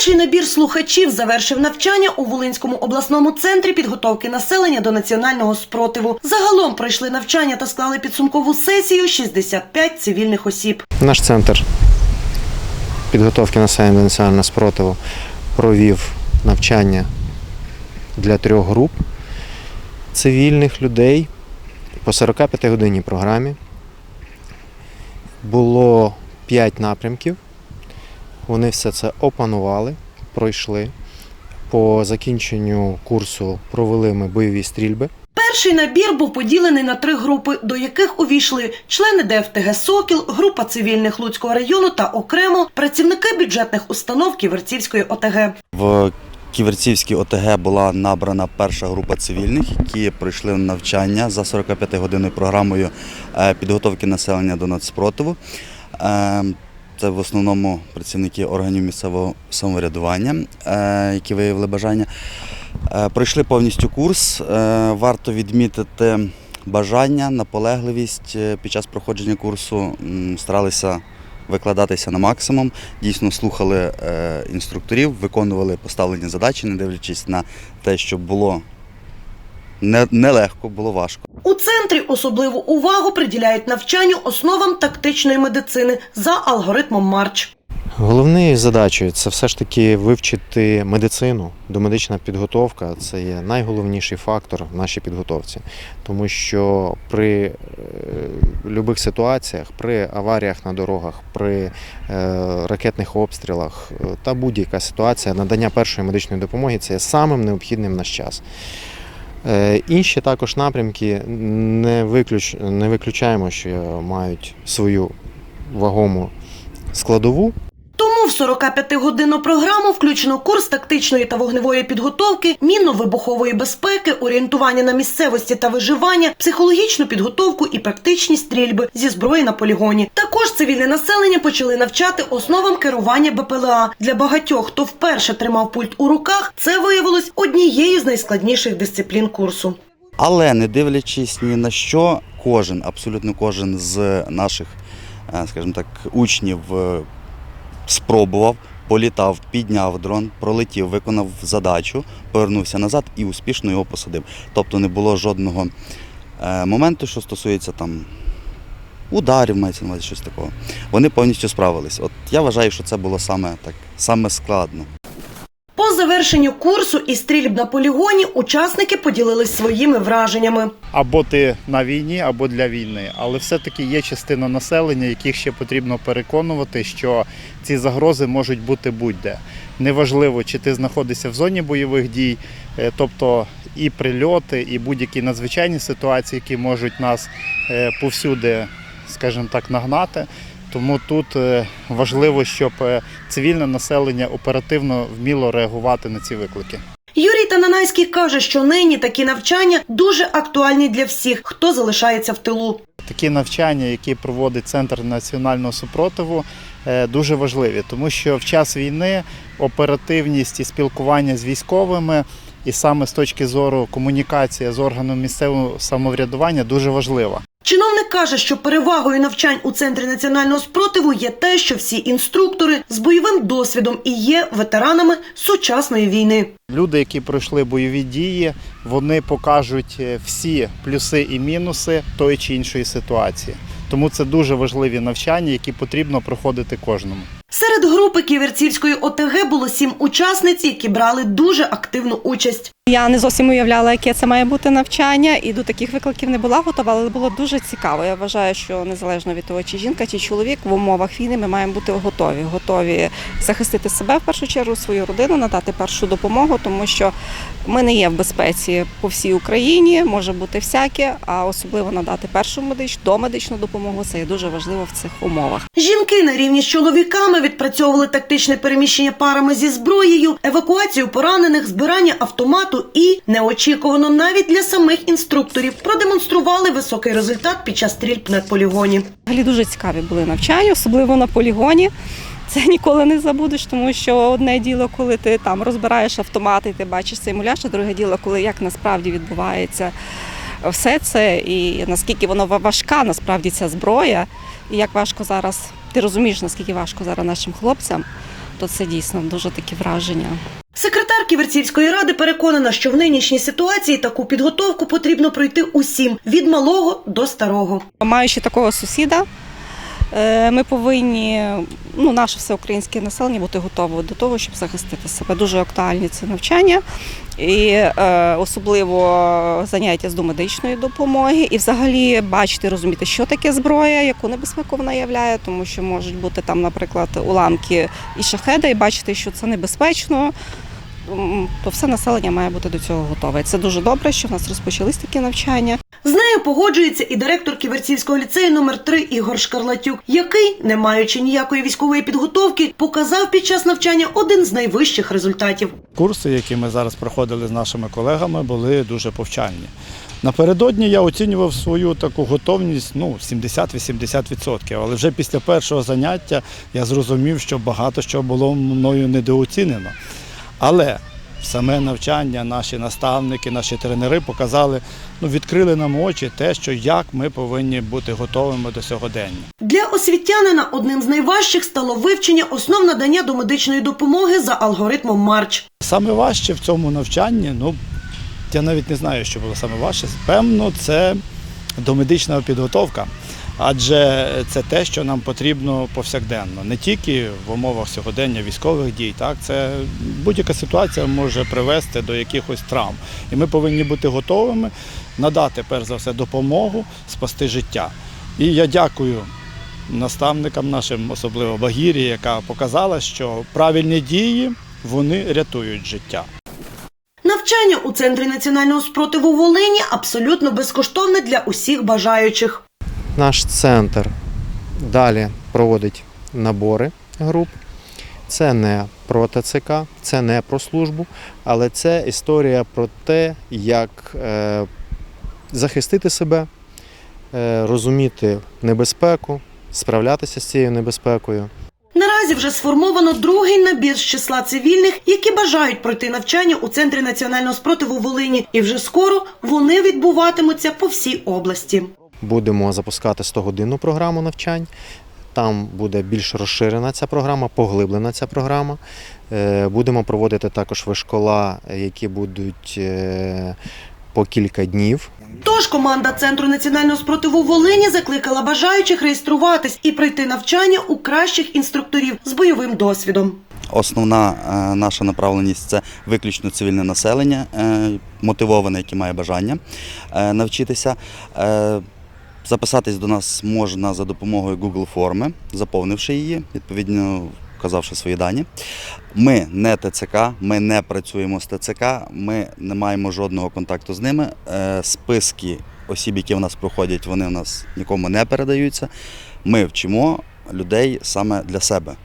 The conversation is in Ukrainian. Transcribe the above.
Перший набір слухачів завершив навчання у Волинському обласному центрі підготовки населення до національного спротиву. Загалом пройшли навчання та склали підсумкову сесію 65 цивільних осіб. Наш центр підготовки населення до національного спротиву провів навчання для трьох груп цивільних людей по 45 годинній програмі. Було 5 напрямків. Вони все це опанували, пройшли. По закінченню курсу провели ми бойові стрільби. Перший набір був поділений на три групи, до яких увійшли члени ДФТГ Сокіл, група цивільних Луцького району та окремо працівники бюджетних установ Ківерцівської ОТГ. В Ківерцівській ОТГ була набрана перша група цивільних, які пройшли навчання за 45-годинною програмою е, підготовки населення до нацспротиву. Це в основному працівники органів місцевого самоврядування, е, які виявили бажання. Е, Пройшли повністю курс. Е, Варто відмітити бажання, наполегливість під час проходження курсу. Старалися викладатися на максимум, дійсно слухали інструкторів, виконували поставлені задачі, не дивлячись на те, що було нелегко, було важко. У центрі особливу увагу приділяють навчанню основам тактичної медицини за алгоритмом Марч. Головною задачею це все ж таки вивчити медицину. Домедична підготовка це є найголовніший фактор в нашій підготовці, тому що при е, будь-яких ситуаціях, при аваріях на дорогах, при е, ракетних обстрілах е, та будь-яка ситуація надання першої медичної допомоги це є самим необхідним в наш час. Е, Інші також напрямки не, виключ, не виключаємо, що мають свою вагому складову, Тому в 45-годинну програму включено курс тактичної та вогневої підготовки, мінно-вибухової безпеки, орієнтування на місцевості та виживання, психологічну підготовку і практичні стрільби зі зброї на полігоні. Також цивільне населення почали навчати основам керування БПЛА. Для багатьох, хто вперше тримав пульт у руках, це виявилось однією з найскладніших дисциплін курсу. Але не дивлячись ні на що, кожен, абсолютно кожен з наших, е, скажімо так, учнів е, спробував, політав, підняв дрон, пролетів, виконав задачу, повернувся назад і успішно його посадив. Тобто не було жодного е, моменту, що стосується там ударів, мається на увазі щось такого. Вони повністю справились. От я вважаю, що це було саме так, саме складно. Завершенню курсу і стрільб на полігоні учасники поділились своїми враженнями. або ти на війні, або для війни. Але все-таки є частина населення, яких ще потрібно переконувати, що ці загрози можуть бути будь-де. Неважливо, чи ти знаходишся в зоні бойових дій, е, тобто і прильоти, і будь-які надзвичайні ситуації, які можуть нас е, повсюди, скажімо так, нагнати. Тому тут е, важливо, щоб е, цивільне населення оперативно вміло реагувати на ці виклики. Юрій Тананайський каже, що нині такі навчання дуже актуальні для всіх, хто залишається в тилу. Такі навчання, які проводить Центр національного супротиву, е, дуже важливі, тому що в час війни оперативність і спілкування з військовими, і саме з точки зору комунікація з органом місцевого самоврядування дуже важлива. Чиновник каже, що перевагою навчань у центрі національного спротиву є те, що всі інструктори з бойовим досвідом і є ветеранами сучасної війни. Люди, які пройшли бойові дії, вони покажуть е, всі плюси і мінуси тої чи іншої ситуації. Тому це дуже важливі навчання, які потрібно проходити кожному. Серед групи Ківерцівської ОТГ було сім учасниць, які брали дуже активну участь. Я не зовсім уявляла, яке це має бути навчання, і до таких викликів не була готова, але було дуже цікаво. Я вважаю, що незалежно від того, чи жінка, чи чоловік в умовах війни ми маємо бути готові, готові захистити себе в першу чергу, свою родину, надати першу допомогу, тому що ми не є в безпеці по всій Україні, може бути всяке, а особливо надати першу медичну домедичну допомогу. Це є дуже важливо в цих умовах. Жінки на рівні з чоловіками відпрацьовували тактичне переміщення парами зі зброєю, евакуацію поранених, збирання автомату і неочікувано навіть для самих інструкторів продемонстрували високий результат під час стрільб на полігоні. Взагалі дуже цікаві були навчання, особливо на полігоні. Це ніколи не забудеш, тому що одне діло, коли ти там розбираєш автомати, ти бачиш симуляж, а друге діло, коли як насправді відбувається все це, і наскільки воно важка, насправді ця зброя, і як важко зараз, ти розумієш, наскільки важко зараз нашим хлопцям. То це дійсно дуже такі враження. Секретар Ківерцівської ради переконана, що в нинішній ситуації таку підготовку потрібно пройти усім від малого до старого. Маючи такого сусіда, ми повинні, ну, наше всеукраїнське населення бути готове до того, щоб захистити себе. Дуже актуальні це навчання, і е, особливо заняття з домедичної допомоги, і взагалі бачити, розуміти, що таке зброя, яку небезпеку вона являє, тому що можуть бути там, наприклад, уламки і шахеда, і бачити, що це небезпечно. То все населення має бути до цього готове. Це дуже добре, що в нас розпочались такі навчання. З нею погоджується і директор Ківерцівського ліцею номер 3 Ігор Шкарлатюк, який, не маючи ніякої військової підготовки, показав під час навчання один з найвищих результатів. Курси, які ми зараз проходили з нашими колегами, були дуже повчальні. Напередодні я оцінював свою таку готовність ну, 70-80%, але вже після першого заняття я зрозумів, що багато що було мною недооцінено. Але саме навчання, наші наставники, наші тренери показали, ну, відкрили нам очі те, що як ми повинні бути готовими до сьогодення. Для освітянина одним з найважчих стало вивчення основ надання домедичної допомоги за алгоритмом Марч. Саме важче в цьому навчанні, ну я навіть не знаю, що було саме важче. Певно, це домедична підготовка, адже це те, що нам потрібно повсякденно, не тільки в умовах сьогодення військових дій. Так, це будь-яка ситуація може привести до якихось травм. І ми повинні бути готовими надати, перш за все, допомогу, спасти життя. І я дякую наставникам нашим, особливо Багірі, яка показала, що правильні дії вони рятують життя. Навчання у центрі національного спротиву Волині абсолютно безкоштовне для усіх бажаючих. Наш центр далі проводить набори груп. Це не про ТЦК, це не про службу, але це історія про те, як е, захистити себе, е, розуміти небезпеку, справлятися з цією небезпекою. Наразі вже сформовано другий набір з числа цивільних, які бажають пройти навчання у центрі національного спротиву Волині, і вже скоро вони відбуватимуться по всій області. Будемо запускати 100-годинну програму навчань. Там буде більш розширена ця програма, поглиблена ця програма. Е, Будемо проводити також вишкола, які будуть е, по кілька днів. Тож команда центру національного спротиву Волині закликала бажаючих реєструватись і пройти навчання у кращих інструкторів з бойовим досвідом. Основна е, наша направленість це виключно цивільне населення, мотивоване, яке має бажання навчитися. Записатись до нас можна за допомогою Google форми, заповнивши її, відповідно вказавши свої дані. Ми не ТЦК, ми не працюємо з ТЦК, ми не маємо жодного контакту з ними. Е, Списки осіб, які в нас проходять, вони в нас нікому не передаються. Ми вчимо людей саме для себе.